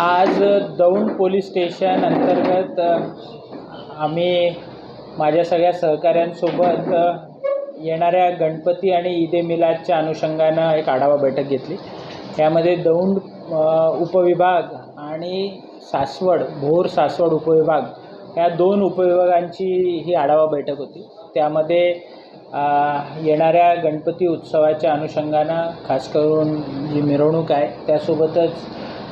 आज Daund police station अंतर्गत आम्ही माझ्या सगळ्या सहकाऱ्यांसोबत येणाऱ्या गणपती आणि ईदे मिलादच्या अनुषंगानं एक आढावा बैठक घेतली. यामध्ये दौंड उपविभाग आणि सासवड भोर सासवड उपविभाग या दोन उपविभागांची ही आढावा बैठक होती. त्यामध्ये येणाऱ्या गणपती उत्सवाच्या अनुषंगानं खास करून जी मिरवणूक आहे त्यासोबतच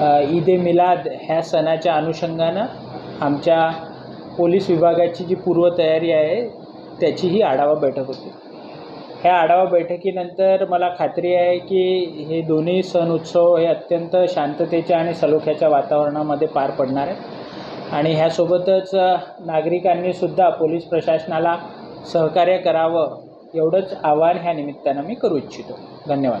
ईद ए मिलाद ह्या सणाच्या अनुषंगानं आमच्या पोलीस विभागाची जी पूर्वतयारी आहे त्याचीही आढावा बैठक होती. ह्या आढावा बैठकीनंतर मला खात्री आहे की हे दोन्ही सण उत्सव हे अत्यंत शांततेच्या आणि सलोख्याच्या वातावरणामध्ये पार पडणार आहे आणि ह्यासोबतच नागरिकांनीसुद्धा पोलीस प्रशासनाला सहकार्य करावं एवढंच आवाहन ह्या निमित्तानं मी करू इच्छितो. धन्यवाद.